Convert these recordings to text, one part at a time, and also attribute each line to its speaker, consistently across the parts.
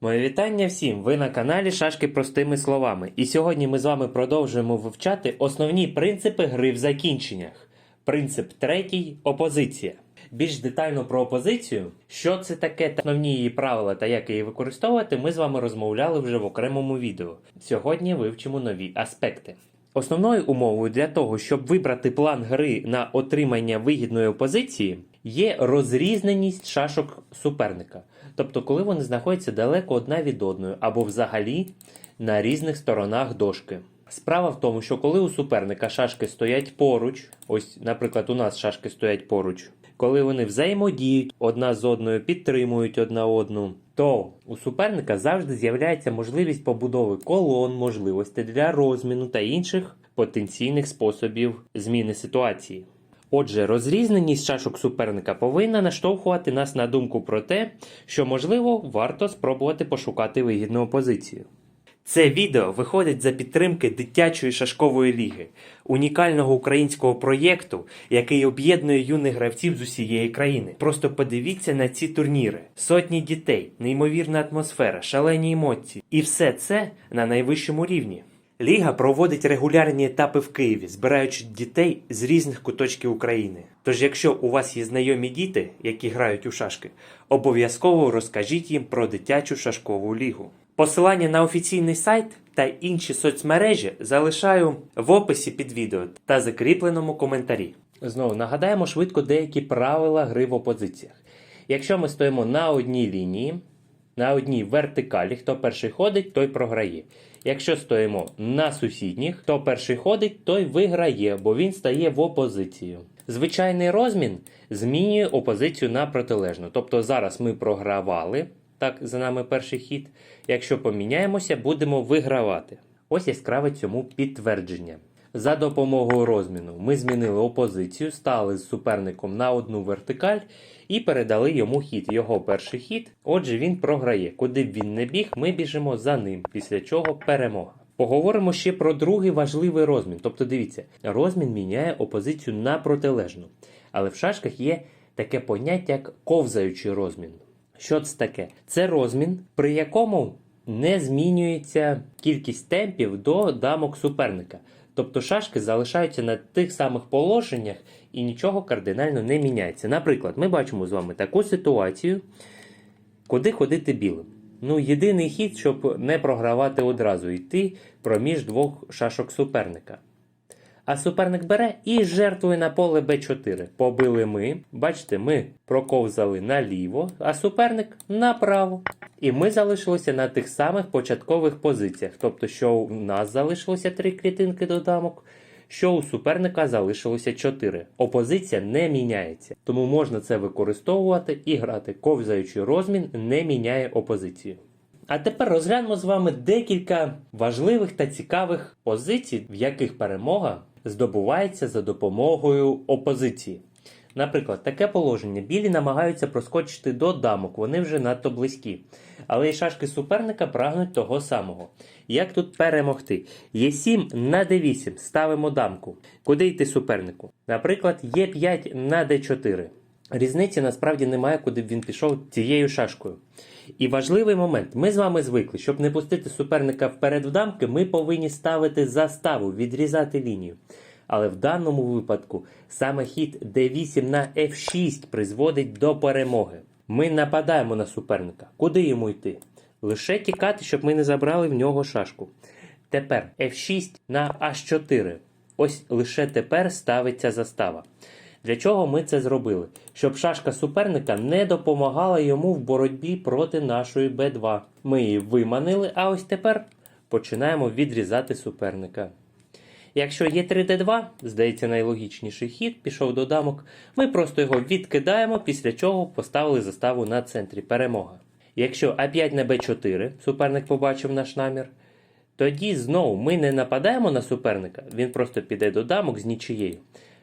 Speaker 1: Моє вітання всім! Ви на каналі Шашки простими словами. І сьогодні ми з вами продовжуємо вивчати основні принципи гри в закінченнях. Принцип третій опозиція. Більш детально про опозицію, що це таке та основні її правила та як її використовувати, ми з вами розмовляли вже в окремому відео. Сьогодні вивчимо нові аспекти. Основною умовою для того, щоб вибрати план гри на отримання вигідної опозиції, є розрізненість шашок суперника. Тобто, коли вони знаходяться далеко одна від одної, або взагалі на різних сторонах дошки. Справа в тому, що коли у суперника шашки стоять поруч, ось, наприклад, у нас шашки стоять поруч, коли вони взаємодіють одна з одною, підтримують одна одну, то у суперника завжди з'являється можливість побудови колон, можливостей для розміну та інших потенційних способів зміни ситуації. Отже, розрізненість шашок суперника повинна наштовхувати нас на думку про те, що можливо варто спробувати пошукати вигідну опозицію. Це відео виходить за підтримки дитячої шашкової ліги, унікального українського проєкту, який об'єднує юних гравців з усієї країни. Просто подивіться на ці турніри: сотні дітей, неймовірна атмосфера, шалені емоції, і все це на найвищому рівні. Ліга проводить регулярні етапи в Києві, збираючи дітей з різних куточків України. Тож, якщо у вас є знайомі діти, які грають у шашки, обов'язково розкажіть їм про дитячу шашкову лігу. Посилання на офіційний сайт та інші соцмережі залишаю в описі під відео та закріпленому коментарі. Знову нагадаємо швидко деякі правила гри в опозиціях. Якщо ми стоїмо на одній лінії, на одній вертикалі, хто перший ходить, той програє. Якщо стоїмо на сусідніх, хто перший ходить, той виграє, бо він стає в опозицію. Звичайний розмін змінює опозицію на протилежну. Тобто зараз ми програвали, так за нами перший хід. Якщо поміняємося, будемо вигравати. Ось яскраве цьому підтвердження. За допомогою розміну ми змінили опозицію, стали з суперником на одну вертикаль і передали йому хід. Його перший хід. Отже, він програє. Куди б він не біг, ми біжимо за ним, після чого перемога. Поговоримо ще про другий важливий розмін. Тобто, дивіться, розмін міняє опозицію на протилежну. Але в шашках є таке поняття, як ковзаючий розмін. Що це таке? Це розмін, при якому не змінюється кількість темпів до дамок суперника. Тобто шашки залишаються на тих самих положеннях і нічого кардинально не міняється. Наприклад, ми бачимо з вами таку ситуацію, куди ходити білим. Ну, єдиний хід, щоб не програвати одразу, йти проміж двох шашок суперника. А суперник бере і жертвує на поле Б4. Побили ми. Бачите, ми проковзали наліво, а суперник направо. І ми залишилися на тих самих початкових позиціях. Тобто, що у нас залишилося три клітинки до дамок, що у суперника залишилося 4. Опозиція не міняється. Тому можна це використовувати і грати. Ковзаючий розмін не міняє опозицію. А тепер розглянемо з вами декілька важливих та цікавих позицій, в яких перемога здобувається за допомогою опозиції. Наприклад, таке положення. Білі намагаються проскочити до дамок, вони вже надто близькі. Але і шашки суперника прагнуть того самого. Як тут перемогти? Є7 на d8, ставимо дамку. Куди йти супернику? Наприклад, Є5 на d4. Різниці насправді немає, куди б він пішов цією шашкою. І важливий момент: ми з вами звикли, щоб не пустити суперника вперед в дамки, ми повинні ставити заставу, відрізати лінію. Але в даному випадку саме хід d8 на f6 призводить до перемоги. Ми нападаємо на суперника. Куди йому йти? Лише тікати, щоб ми не забрали в нього шашку. Тепер f6 на h4. Ось лише тепер ставиться застава. Для чого ми це зробили? Щоб шашка суперника не допомагала йому в боротьбі проти нашої Б2. Ми її виманили, а ось тепер починаємо відрізати суперника. Якщо є 3D2, здається, найлогічніший хід, пішов до дамок, ми просто його відкидаємо, після чого поставили заставу на центрі перемога. Якщо А5 на Б4, суперник побачив наш намір, тоді знову ми не нападаємо на суперника, він просто піде до дамок з нічиєю.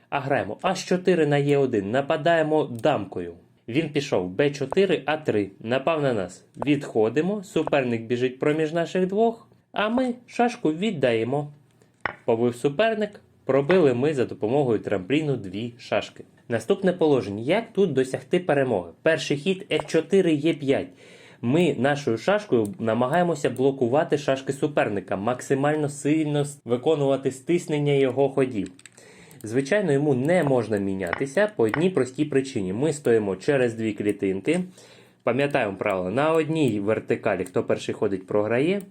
Speaker 1: А граємо H4 на Е1, нападаємо дамкою. Він пішов Б4, А3, напав на нас. Відходимо, суперник біжить проміж наших двох, а ми шашку віддаємо. Побив суперник, пробили ми за допомогою трампліну дві шашки. Наступне положення. Як тут досягти перемоги? Перший хід F4 Е5. Ми нашою шашкою намагаємося блокувати шашки суперника, максимально сильно виконувати стиснення його ходів. Звичайно, йому не можна мінятися по одній простій причині. Ми стоїмо через дві клітинки. Пам'ятаємо правило, на одній вертикалі, хто перший ходить, програє,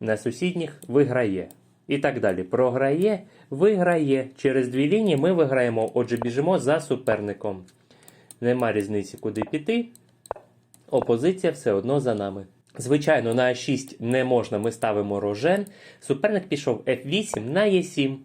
Speaker 1: на сусідніх виграє. І так далі. Програє, виграє. Через дві лінії ми виграємо, отже, біжимо за суперником. Нема різниці, куди піти. Опозиція все одно за нами. Звичайно, на А6 не можна, ми ставимо рожен. Суперник пішов F8 на Е7.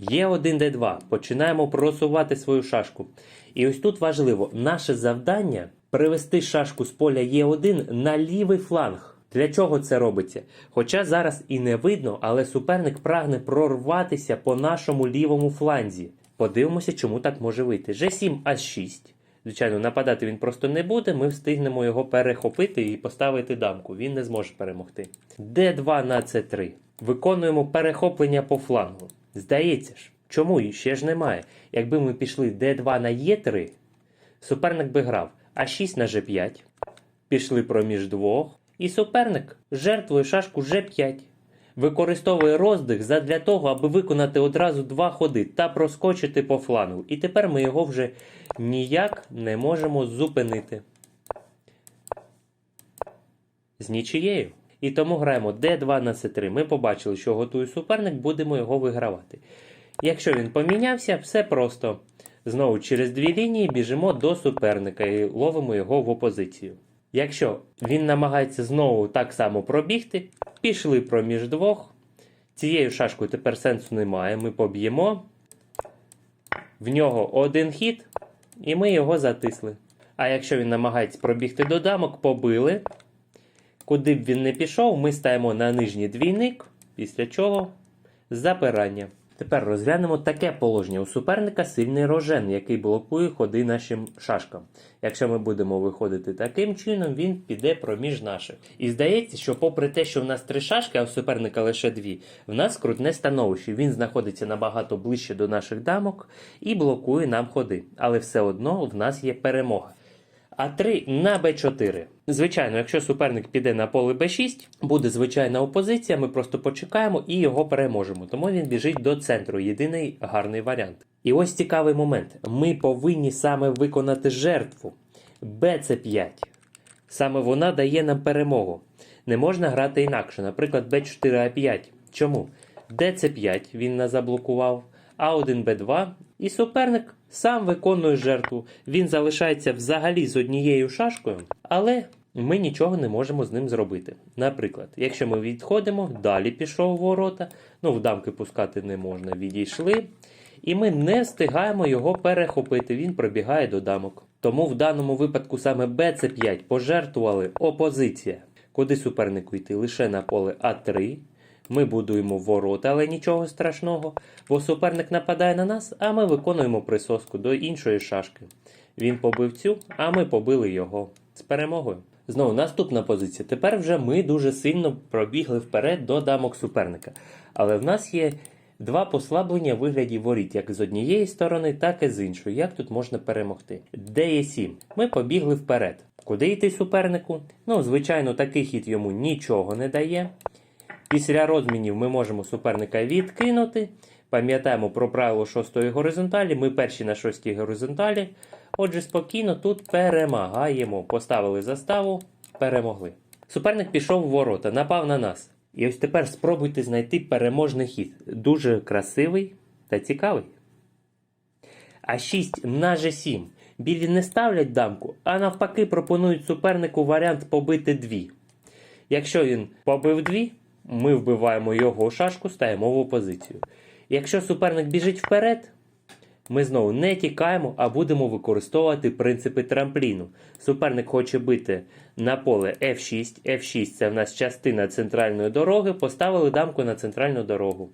Speaker 1: Є1 Д2. Починаємо просувати свою шашку. І ось тут важливо, наше завдання привести шашку з поля Е1 на лівий фланг. Для чого це робиться? Хоча зараз і не видно, але суперник прагне прорватися по нашому лівому фланзі. Подивимося, чому так може вийти. G7 А6. Звичайно, нападати він просто не буде. Ми встигнемо його перехопити і поставити дамку. Він не зможе перемогти. Д2 на С3. Виконуємо перехоплення по флангу. Здається ж, чому і ще ж немає? Якби ми пішли Д2 на Е3, суперник би грав А6 на G5. Пішли проміж двох. І суперник жертвує шашку G5. Використовує роздих задля того, аби виконати одразу два ходи та проскочити по флангу. І тепер ми його вже ніяк не можемо зупинити. З нічиєю. І тому граємо D2 на C3. Ми побачили, що готує суперник, будемо його вигравати. Якщо він помінявся, все просто. Знову через дві лінії біжимо до суперника і ловимо його в опозицію. Якщо він намагається знову так само пробігти, пішли проміж двох. Цією шашкою тепер сенсу немає. Ми поб'ємо. В нього один хід, і ми його затисли. А якщо він намагається пробігти до дамок, побили. Куди б він не пішов, ми ставимо на нижній двійник, після чого запирання. Тепер розглянемо таке положення. У суперника сильний рожен, який блокує ходи нашим шашкам. Якщо ми будемо виходити таким чином, він піде проміж наших. І здається, що попри те, що в нас три шашки, а у суперника лише дві, в нас крутне становище. Він знаходиться набагато ближче до наших дамок і блокує нам ходи. Але все одно в нас є перемога. А3 на Б4. Звичайно, якщо суперник піде на поле Б6, буде звичайна опозиція, ми просто почекаємо і його переможемо. Тому він біжить до центру. Єдиний гарний варіант. І ось цікавий момент. Ми повинні саме виконати жертву. БЦ5. Саме вона дає нам перемогу. Не можна грати інакше. Наприклад, Б4А5. Чому? ДЦ5 він нас заблокував, А1 Б2, і суперник сам виконує жертву. Він залишається взагалі з однією шашкою, але ми нічого не можемо з ним зробити. Наприклад, якщо ми відходимо, далі пішов ворота, ну в дамки пускати не можна, відійшли. І ми не встигаємо його перехопити. Він пробігає до дамок. Тому в даному випадку саме БЦ5 пожертвували опозиція. Куди супернику йти? Лише на поле А3. Ми будуємо ворота, але нічого страшного, бо суперник нападає на нас, а ми виконуємо присоску до іншої шашки. Він побив цю, а ми побили його з перемогою. Знову наступна позиція. Тепер вже ми дуже сильно пробігли вперед до дамок суперника. Але в нас є два послаблення в вигляді воріт, як з однієї сторони, так і з іншої. Як тут можна перемогти? Д7. Ми побігли вперед. Куди йти супернику? Ну, звичайно, такий хід йому нічого не дає. Після розмінів ми можемо суперника відкинути. Пам'ятаємо про правило шостої горизонталі. Ми перші на шостій горизонталі. Отже, спокійно тут перемагаємо. Поставили заставу, перемогли. Суперник пішов в ворота, напав на нас. І ось тепер спробуйте знайти переможний хід. Дуже красивий та цікавий. А6 на G7. Білі не ставлять дамку, а навпаки пропонують супернику варіант побити дві. Якщо він побив дві, ми вбиваємо його шашку, стаємо в опозицію. Якщо суперник біжить вперед, ми знову не тікаємо, а будемо використовувати принципи трампліну. Суперник хоче бити на поле F6. F6 це в нас частина центральної дороги. Поставили дамку на центральну дорогу.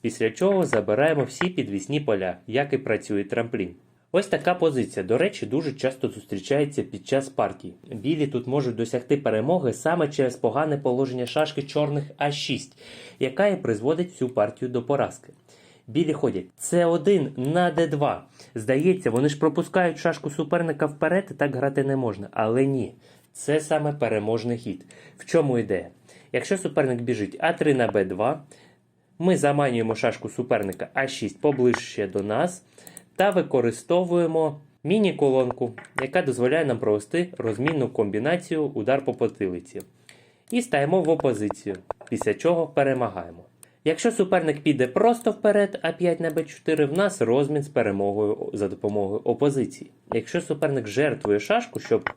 Speaker 1: Після чого забираємо всі підвісні поля, як і працює трамплін. Ось така позиція, до речі, дуже часто зустрічається під час партій. Білі тут можуть досягти перемоги саме через погане положення шашки чорних А6, яка і призводить цю партію до поразки. Білі ходять С1 на Д2. Здається, вони ж пропускають шашку суперника вперед і так грати не можна. Але ні. Це саме переможний хід. В чому ідея? Якщо суперник біжить А3 на Б2, ми заманюємо шашку суперника А6 поближче до нас та використовуємо міні-колонку, яка дозволяє нам провести розмінну комбінацію удар по потилиці. І стаємо в опозицію, після чого перемагаємо. Якщо суперник піде просто вперед, А5 на Б4, в нас розмін з перемогою за допомогою опозиції. Якщо суперник жертвує шашку, щоб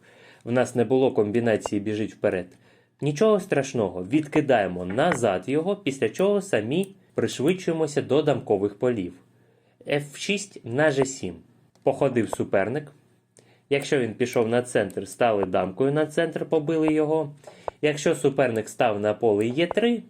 Speaker 1: в нас не було комбінації біжить вперед, нічого страшного, відкидаємо назад його, після чого самі пришвидшуємося до дамкових полів. F6 на G7. Походив суперник. Якщо він пішов на центр, стали дамкою на центр, побили його. Якщо суперник став на поле Е3,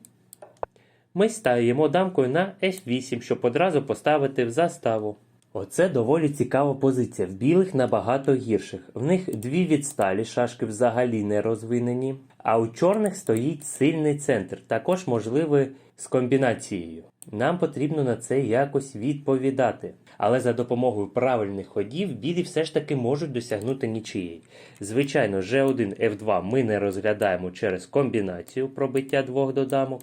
Speaker 1: ми стаємо дамкою на F8, щоб одразу поставити в заставу. Оце доволі цікава позиція. В білих набагато гірших. В них дві відсталі шашки взагалі не розвинені, а у чорних стоїть сильний центр, також можливий з комбінацією. Нам потрібно на це якось відповідати. Але за допомогою правильних ходів білі все ж таки можуть досягнути нічиєї. Звичайно, G1, F2 ми не розглядаємо через комбінацію пробиття двох додамок.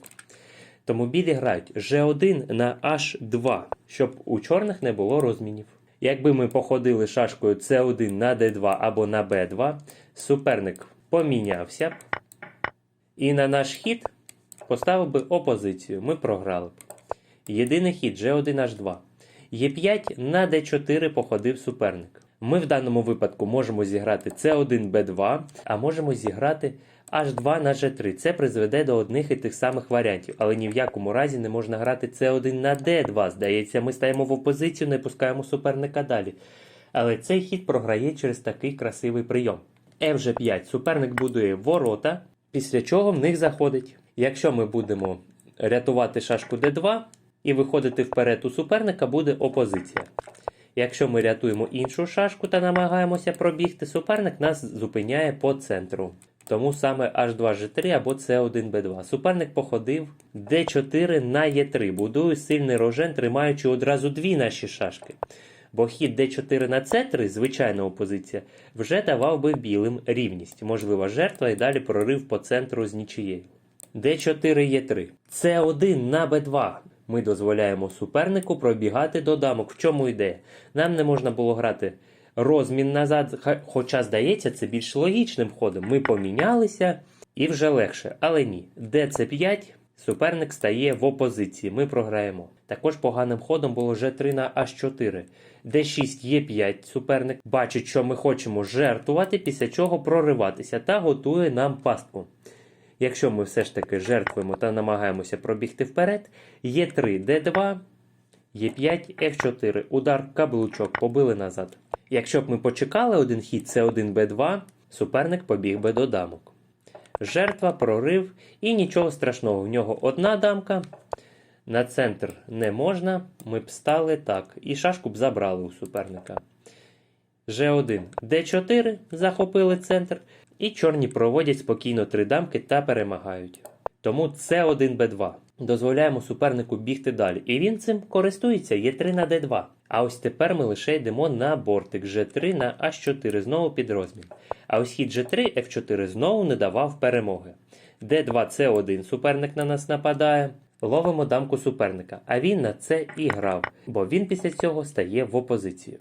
Speaker 1: Тому білі грають G1 на H2, щоб у чорних не було розмінів. Якби ми походили шашкою C1 на D2 або на B2, суперник помінявся б. І на наш хід поставив би опозицію. Ми програли б. Єдиний хід G1H2. Е5 на D4 походив суперник. Ми в даному випадку можемо зіграти C1 B2, а можемо зіграти H2 на G3. Це призведе до одних і тих самих варіантів, але ні в якому разі не можна грати C1 на D2. Здається, ми стаємо в опозицію, не пускаємо суперника далі. Але цей хід програє через такий красивий прийом. F5 суперник будує ворота, після чого в них заходить. Якщо ми будемо рятувати шашку D2 і виходити вперед у суперника, буде опозиція. Якщо ми рятуємо іншу шашку та намагаємося пробігти, суперник нас зупиняє по центру. Тому саме H2G3 або C1B2. Суперник походив D4 на E3. Будує сильний рожен, тримаючи одразу дві наші шашки. Бо хід D4 на C3, звичайна опозиція, вже давав би білим рівність. Можлива жертва і далі прорив по центру з нічиєю. D4 Е3. С1 на Б2. Ми дозволяємо супернику пробігати до дамок. В чому ідея? Нам не можна було грати розмін назад, хоча, здається, це більш логічним ходом. Ми помінялися і вже легше. Але ні. ДЦ5 суперник стає в опозиції. Ми програємо. Також поганим ходом було Ж3 на H4. Д6 Е5 суперник бачить, що ми хочемо жертвувати, після чого прориватися та готує нам пастку. Якщо ми все ж таки жертвуємо та намагаємося пробігти вперед, Е3 Д2, Е5 F4, удар, каблучок, побили назад. Якщо б ми почекали один хід С1 Б2, суперник побіг би до дамок. Жертва, прорив і нічого страшного. В нього одна дамка. На центр не можна. Ми б стали так. І шашку б забрали у суперника. Ж1 Д4 захопили центр. І чорні проводять спокійно три дамки та перемагають. Тому С1 Б2. Дозволяємо супернику бігти далі. І він цим користується Е3 на Д2. А ось тепер ми лише йдемо на бортик G3 на H4 знову під розмін. А ось хід G3 F4 знову не давав перемоги. D2 C1 суперник на нас нападає. Ловимо дамку суперника, а він на це і грав, бо він після цього стає в опозицію.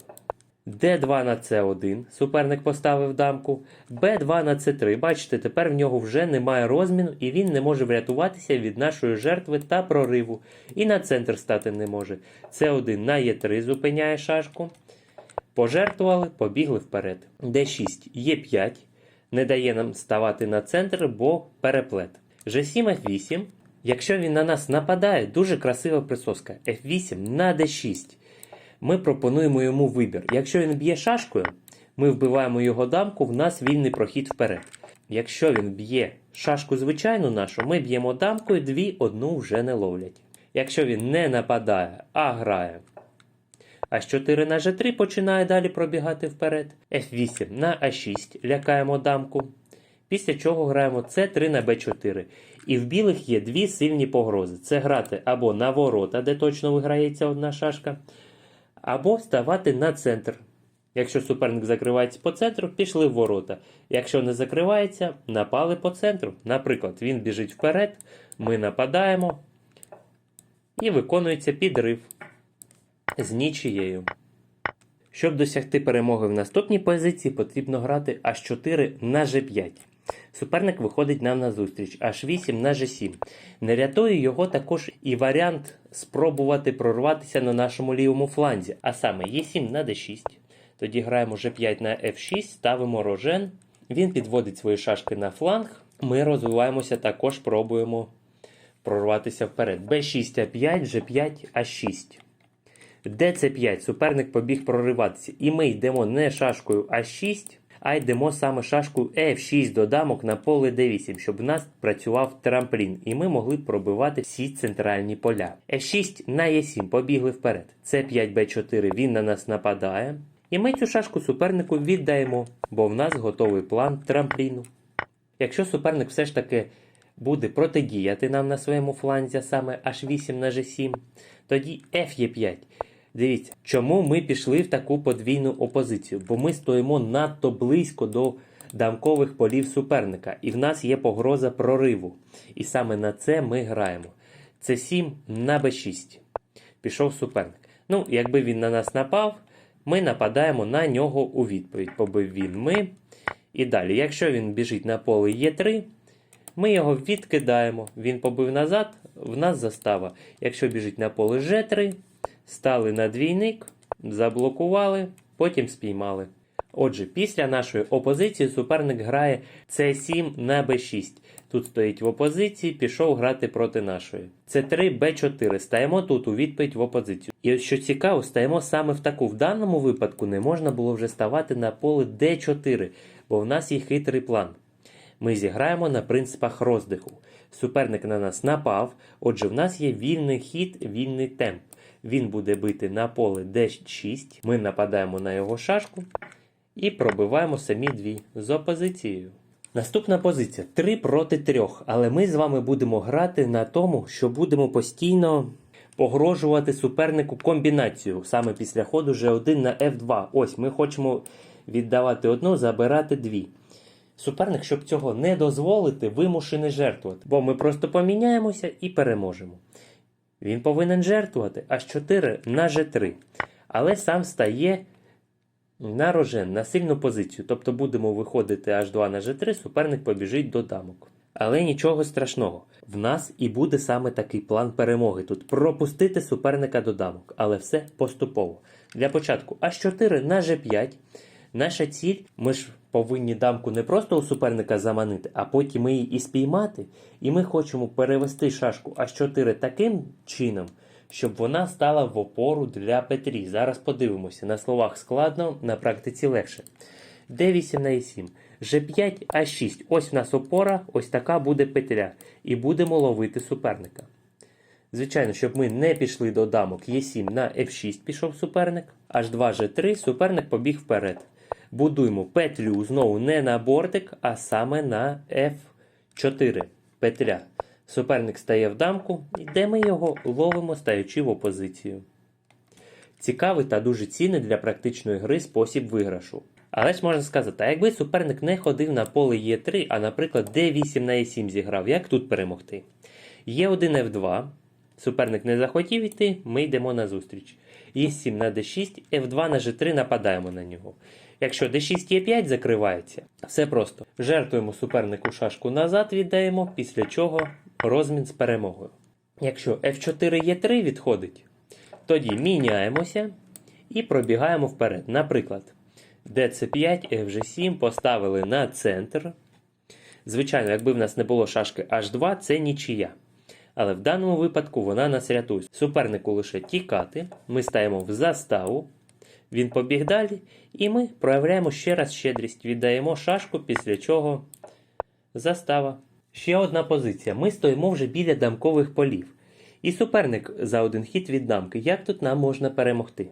Speaker 1: Д2 на С1, суперник поставив дамку. Б2 на С3. Бачите, тепер в нього вже немає розміну і він не може врятуватися від нашої жертви та прориву. І на центр стати не може. С1 на Е3 зупиняє шашку. Пожертвували, побігли вперед. Д6 Е5 не дає нам ставати на центр, бо переплет. Ж7 F8. Якщо він на нас нападає, дуже красива присоска. F8 на D6 ми пропонуємо йому вибір. Якщо він б'є шашкою, ми вбиваємо його дамку, в нас вільний прохід вперед. Якщо він б'є шашку звичайну нашу, ми б'ємо дамкою, дві одну вже не ловлять. Якщо він не нападає, а грає. А4 на G3 починає далі пробігати вперед. F8 на А6 лякаємо дамку. Після чого граємо С3 на Б4. І в білих є дві сильні погрози: це грати або на ворота, де точно виграється одна шашка, або ставати на центр. Якщо суперник закривається по центру, пішли в ворота. Якщо не закривається, напали по центру. Наприклад, він біжить вперед, ми нападаємо і виконується підрив з нічією. Щоб досягти перемоги в наступній позиції, потрібно грати H4 на G5. Суперник виходить нам на зустріч H8 на G7. Не рятує його також і варіант спробувати прорватися на нашому лівому фланзі, а саме E7 на D6. Тоді граємо G5 на F6, ставимо рожен. Він підводить свої шашки на фланг. Ми розвиваємося, також пробуємо прорватися вперед. B6 А5, G5 А6. ДЦ5 суперник побіг прориватися. І ми йдемо не шашкою А6, а йдемо саме шашкою F6 до дамок на поле D8, щоб в нас працював трамплін, і ми могли пробивати всі центральні поля. F6 на Е7 побігли вперед. С5 Б4 він на нас нападає. І ми цю шашку супернику віддаємо, бо в нас готовий план трампліну. Якщо суперник все ж таки буде протидіяти нам на своєму фланзі, саме H8 на G7, тоді F5. Дивіться, чому ми пішли в таку подвійну опозицію? Бо ми стоїмо надто близько до дамкових полів суперника, і в нас є погроза прориву. І саме на це ми граємо. Це 7 на b6. Пішов суперник. Ну, якби він на нас напав, ми нападаємо на нього у відповідь. Побив він ми. І далі, якщо він біжить на поле Е3, ми його відкидаємо. Він побив назад, в нас застава. Якщо біжить на поле G3, стали на двійник, заблокували, потім спіймали. Отже, після нашої опозиції суперник грає С7 на Б6. Тут стоїть в опозиції, пішов грати проти нашої. С3 Б4. Стаємо тут у відповідь в опозицію. І що цікаво, стаємо саме в таку. В даному випадку не можна було вже ставати на поле Д4, бо в нас є хитрий план. Ми зіграємо на принципах роздиху. Суперник на нас напав, отже, в нас є вільний хід, вільний темп. Він буде бити на поле D6. Ми нападаємо на його шашку і пробиваємо самі дві з опозицією. Наступна позиція 3 проти 3, але ми з вами будемо грати на тому, що будемо постійно погрожувати супернику комбінацію саме після ходу G1 на F2. Ось ми хочемо віддавати одну, забирати дві. Суперник, щоб цього не дозволити, вимушений жертвувати, бо ми просто поміняємося і переможемо. Він повинен жертвувати H4 на G3, але сам стає на рожен, на сильну позицію. Тобто будемо виходити H2 на G3, суперник побіжить до дамок. Але нічого страшного. В нас і буде саме такий план перемоги тут пропустити суперника до дамок, але все поступово. Для початку H4 на G5. Наша ціль, ми ж повинні дамку не просто у суперника заманити, а потім її і спіймати. І ми хочемо перевести шашку H4 таким чином, щоб вона стала в опору для Петрі. Зараз подивимося. На словах складно, на практиці легше. D8 на E7. G5 А6. Ось в нас опора, ось така буде петля. І будемо ловити суперника. Звичайно, щоб ми не пішли до дамок Е7 на F6 пішов суперник, H2 G3, суперник побіг вперед. Будуємо петлю знову не на бортик, а саме на F4 петля. Суперник стає в дамку, і де ми його ловимо, стаючи в опозицію. Цікавий та дуже цінний для практичної гри спосіб виграшу. Але ж можна сказати, а якби суперник не ходив на поле Е3, а, наприклад, D8 на Е7 зіграв, як тут перемогти? Е1 F2. Суперник не захотів йти, ми йдемо на зустріч. Е7 на D6, F2 на G3 нападаємо на нього. Якщо D6 Е5 закривається, все просто. Жертвуємо супернику шашку назад, віддаємо, після чого розмін з перемогою. Якщо F4 Е3 відходить, тоді міняємося і пробігаємо вперед. Наприклад, DC5, FG7 поставили на центр. Звичайно, якби в нас не було шашки H2, це нічия. Але в даному випадку вона нас рятує. Супернику лише тікати. Ми стаємо в заставу. Він побіг далі, і ми проявляємо ще раз щедрість. Віддаємо шашку, після чого застава. Ще одна позиція. Ми стоїмо вже біля дамкових полів. І суперник за один хід від дамки. Як тут нам можна перемогти?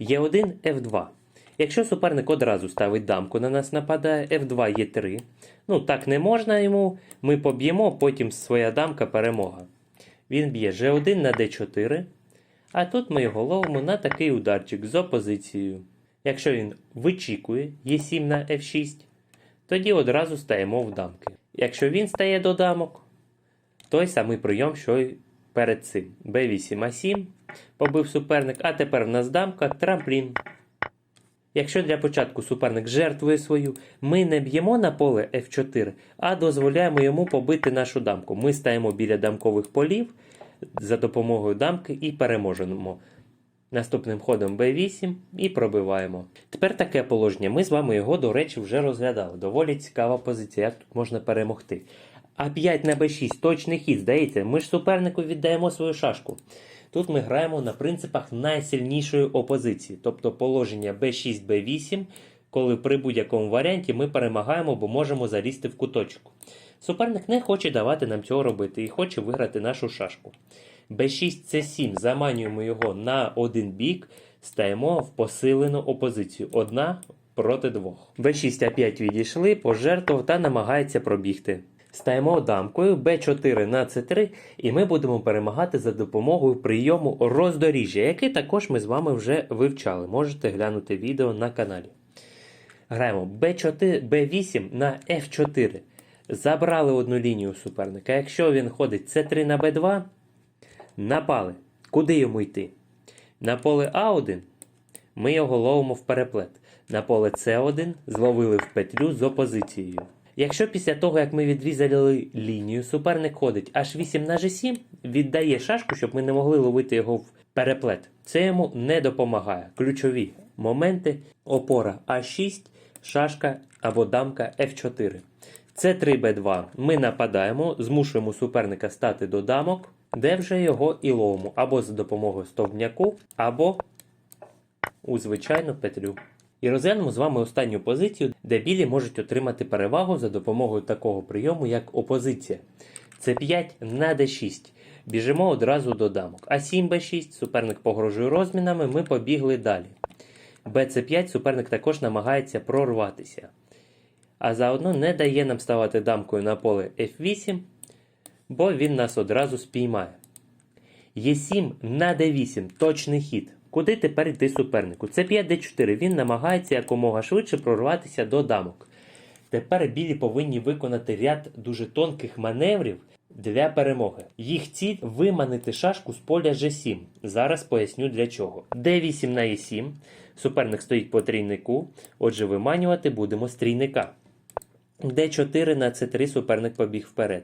Speaker 1: Є1 F2. Якщо суперник одразу ставить дамку, на нас нападає F2 Е3. Ну, так не можна йому. Ми поб'ємо, потім своя дамка перемога. Він б'є G1 на D4. А тут ми його ловимо на такий ударчик з опозицією. Якщо він вичікує Е7 на F6, тоді одразу стаємо в дамки. Якщо він стає до дамок, той самий прийом, що й перед цим. Б8 А7 побив суперник, а тепер в нас дамка трамплін. Якщо для початку суперник жертвує свою, ми не б'ємо на поле F4, а дозволяємо йому побити нашу дамку. Ми стаємо біля дамкових полів за допомогою дамки і переможемо. Наступним ходом b8 і пробиваємо. Тепер таке положення. Ми з вами його, до речі, вже розглядали. Доволі цікава позиція, як тут можна перемогти. А5 на b6 точний хід, здається, ми ж супернику віддаємо свою шашку. Тут ми граємо на принципах найсильнішої опозиції, тобто положення b6, b8, коли при будь-якому варіанті ми перемагаємо, бо можемо залізти в куточок. Суперник не хоче давати нам цього робити і хоче виграти нашу шашку. b6, c7, заманюємо його на один бік, стаємо в посилену опозицію. Одна проти двох. b6 А5 відійшли, пожертвував та намагається пробігти. Стаємо дамкою b4 на c3, і ми будемо перемагати за допомогою прийому роздоріжжя, який також ми з вами вже вивчали. Можете глянути відео на каналі. Граємо b4, b8 на f4. Забрали одну лінію суперника. Якщо він ходить c3 на b2, напали. Куди йому йти? На поле А1 ми його ловимо в переплет. На поле С1 зловили в петлю з опозицією. Якщо після того, як ми відрізали лінію, суперник ходить H8 на G7, віддає шашку, щоб ми не могли ловити його в переплет. Це йому не допомагає. Ключові моменти опора А6, шашка або дамка F4. С3 Б2 ми нападаємо, змушуємо суперника стати до дамок, де вже його і ловимо або за допомогою стовбняку, або у звичайну петлю. І розглянемо з вами останню позицію, де білі можуть отримати перевагу за допомогою такого прийому, як опозиція. Це 5 на d6. Біжимо одразу до дамок. А 7 b6, суперник погрожує розмінами, ми побігли далі. bc5 суперник також намагається прорватися. А заодно не дає нам ставати дамкою на поле f8, бо він нас одразу спіймає. Е7 на d8 точний хід. Куди тепер йти супернику? Це 5 d4. Він намагається якомога швидше прорватися до дамок. Тепер білі повинні виконати ряд дуже тонких маневрів для перемоги. Їх ціль виманити шашку з поля G7. Зараз поясню для чого. D8 на E7. Суперник стоїть по трійнику. Отже, виманювати будемо з трійника. D4 на C3 суперник побіг вперед.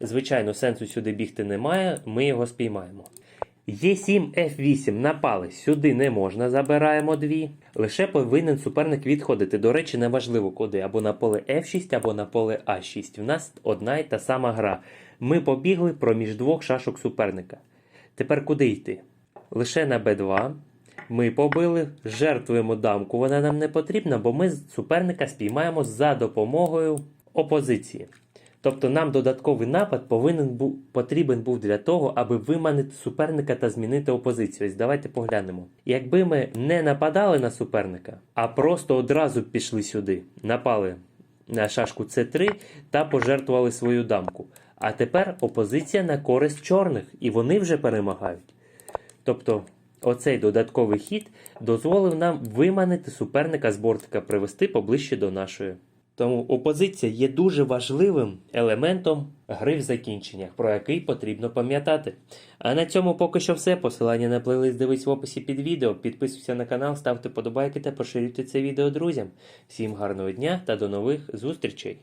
Speaker 1: Звичайно, сенсу сюди бігти немає, ми його спіймаємо. Е7 F8 напали. Сюди не можна, забираємо дві. Лише повинен суперник відходити. До речі, неважливо куди, або на поле F6, або на поле А6. В нас одна й та сама гра. Ми побігли проміж двох шашок суперника. Тепер куди йти? Лише на Б2. Ми побили, жертвуємо дамку, вона нам не потрібна, бо ми суперника спіймаємо за допомогою опозиції. Тобто нам додатковий напад повинен був потрібен був для того, аби виманити суперника та змінити опозицію. Ось давайте поглянемо. Якби ми не нападали на суперника, а просто одразу пішли сюди, напали на шашку С3 та пожертвували свою дамку. А тепер опозиція на користь чорних, і вони вже перемагають. Тобто, оцей додатковий хід дозволив нам виманити суперника з бортика, привести поближче до нашої. Тому опозиція є дуже важливим елементом гри в закінченнях, про який потрібно пам'ятати. А на цьому поки що все. Посилання на плейлист дивись в описі під відео. Підписуйся на канал, ставте подобайки та поширюйте це відео друзям. Всім гарного дня та до нових зустрічей!